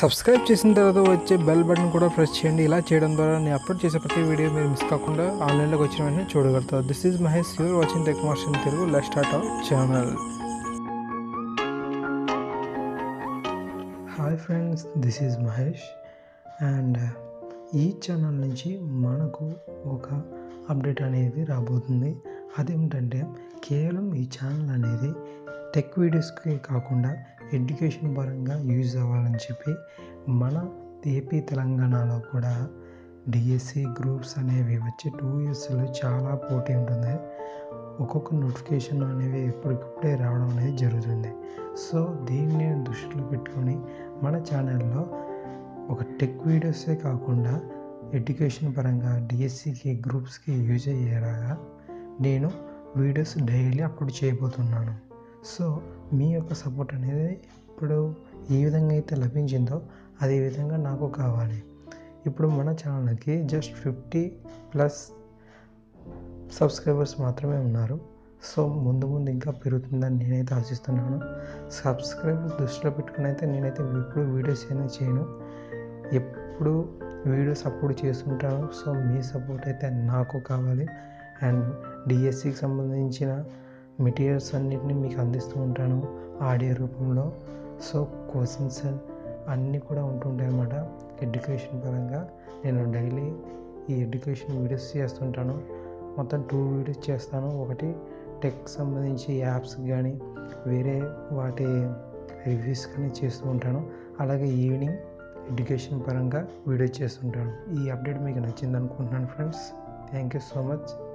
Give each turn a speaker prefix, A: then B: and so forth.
A: Subscribe చేసిన తర్వాత వచ్చే బెల్ బటన్ కూడా ప్రెస్ చేయండి. ఇలా చేయడం ద్వారా నేను అప్లోడ్ చేసే ప్రతి వీడియో మీరు మిస్ కాకుండా ఆన్లైన్లోకి వచ్చిన వెంటనే చూడగలుగుతారు. This is Mahesh you're watching tech మార్షన్ Telugu let start our channel hi friends this is Mahesh and ఈ ఛానల్ నుంచి మనకు ఒక అప్డేట్ అనేది రాబోతుంది. అదేమిటంటే కేవలం ఈ ఛానల్ అనేది టెక్ వీడియోస్కి కాకుండా ఎడ్యుకేషన్ పరంగా యూజ్ అవ్వాలని చెప్పి మన ఏపీ తెలంగాణలో కూడా డిఎస్సి గ్రూప్స్ అనేవి వచ్చి టూ ఇయర్స్లో చాలా పోటీ ఉంటుంది. ఒక్కొక్క నోటిఫికేషన్ అనేవి ఎప్పటికప్పుడే రావడం అనేది జరుగుతుంది. సో దీన్ని దృష్టిలో పెట్టుకొని మన ఛానల్లో ఒక టెక్ వీడియోసే కాకుండా ఎడ్యుకేషన్ పరంగా డిఎస్సికి గ్రూప్స్కి యూజ్ అయ్యేలాగా నేను వీడియోస్ డైలీ అప్లోడ్ చేయబోతున్నాను. సో మీ యొక్క సపోర్ట్ అనేది ఇప్పుడు ఏ విధంగా అయితే లభించిందో అదే విధంగా నాకు కావాలి. ఇప్పుడు మన ఛానల్కి జస్ట్ ఫిఫ్టీ ప్లస్ సబ్స్క్రైబర్స్ మాత్రమే ఉన్నారు. సో ముందు ముందు ఇంకా పెరుగుతుందని నేనైతే ఆశిస్తున్నాను. సబ్స్క్రైబర్స్ దృష్టిలో పెట్టుకుని అయితే నేనైతే ఎప్పుడు వీడియోస్ అయినా చేయను. ఎప్పుడు వీడియోస్ అప్లోడ్ చేస్తుంటాను. సో మీ సపోర్ట్ అయితే నాకు కావాలి. అండ్ డిఎస్సికి సంబంధించిన మెటీరియల్స్ అన్నిటిని మీకు అందిస్తూ ఉంటాను ఆడియో రూపంలో. సో క్వశ్చన్స్ అన్నీ కూడా ఉంటుంటాయి అన్నమాట. ఎడ్యుకేషన్ పరంగా నేను డైలీ ఈ ఎడ్యుకేషన్ వీడియోస్ చేస్తుంటాను. మొత్తం టూ వీడియోస్ చేస్తాను. ఒకటి టెక్ సంబంధించి యాప్స్ కానీ వేరే వాటి రివ్యూస్ కానీ చేస్తూ ఉంటాను. అలాగే ఈవినింగ్ ఎడ్యుకేషన్ పరంగా వీడియో చేస్తుంటాను. ఈ అప్డేట్ మీకు నచ్చింది అనుకుంటున్నాను friends. Thank you so much.